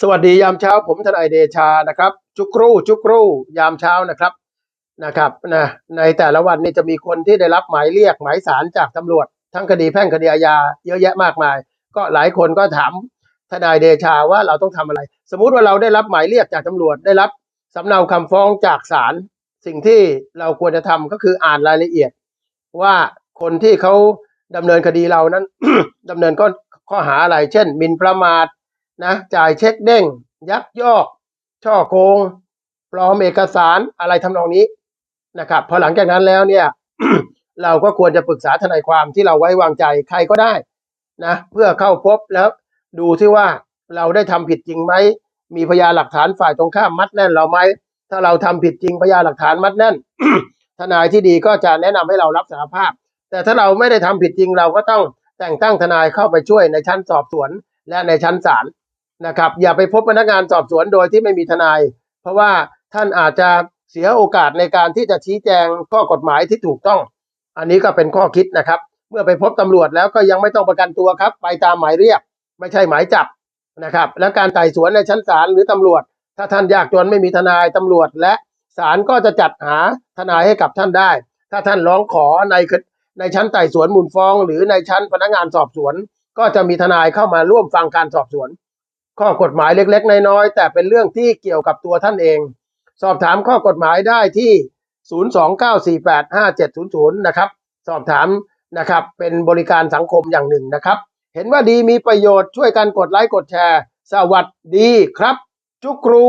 สวัสดียามเช้าผมทนายเดชานะครับ จุกรูจุกรูยามเช้านะครับนะครับนะในแต่ละวันนี้จะมีคนที่ได้รับหมายเรียกหมายสารจากตำรวจ ทั้งคดีแพ่งคดีอาญาเยอะแยะมากมาย ก็หลายคนก็ถามทนายเดชาว่าเราต้องทำอะไร สมมุติว่าเราได้รับหมายเรียกจากตำรวจได้รับสำเนาคำฟ้องจากศาลสิ่งที่เราควรจะทำก็คืออ่านรายละเอียด ว่าคนที่เขาดำเนินคดีเรานั้นดำเนินก็ข้อหาอะไร เช่นหมิ่นประมาท นะจ่ายเช็คเด้ง ยักยอก ช่อโกง ปลอมเอกสารอะไรทำนองนี้นะครับพอหลังจากนั้นแล้วเนี่ยเราก็ควรจะปรึกษาทนายความที่เราไว้วางใจใครก็ได้นะเพื่อเข้าพบแล้วดูที่ว่าเราได้ทำผิดจริงไหม มีพยานหลักฐานฝ่ายตรงข้ามมัดแน่นเราไหม ถ้าเราทำผิดจริงพยานหลักฐานมัดแน่น ทนายที่ดีก็จะแนะนำให้เรารับสารภาพ แต่ถ้าเราไม่ได้ทำผิดจริงเราก็ต้องแต่งตั้งทนายเข้าไปช่วยในชั้นสอบสวนและในชั้นศาล นะครับ อย่าไปพบพนักงานสอบสวนโดยที่ไม่มีทนาย เพราะว่าท่านอาจจะเสียโอกาสในการที่จะชี้แจงข้อกฎหมายที่ถูกต้อง อันนี้ก็เป็นข้อคิดนะครับ เมื่อไปพบตำรวจแล้วก็ยังไม่ต้องประกันตัวครับ ไปตามหมายเรียก ไม่ใช่หมายจับนะครับ และการไต่สวนในชั้นศาลหรือตำรวจ ถ้าท่านยากจนไม่มีทนายตำรวจ และศาลก็จะจัดหาทนายให้กับท่านได้ ถ้าท่านร้องขอในในชั้นไต่สวนมูลฟ้อง หรือในชั้นพนักงานสอบสวน ก็จะมีทนายเข้ามาร่วมฟังการสอบสวน ข้อกฎหมายเล็ก ๆ น้อยๆแต่เป็นเรื่องที่เกี่ยวกับตัวท่านเอง สอบถามข้อกฎหมายได้ที่ 029485700 นะครับ สอบถามนะครับ เป็นบริการสังคมอย่างหนึ่งนะครับ เห็นว่าดีมีประโยชน์ช่วยกันกดไลค์กดแชร์ สวัสดีครับ จุกรู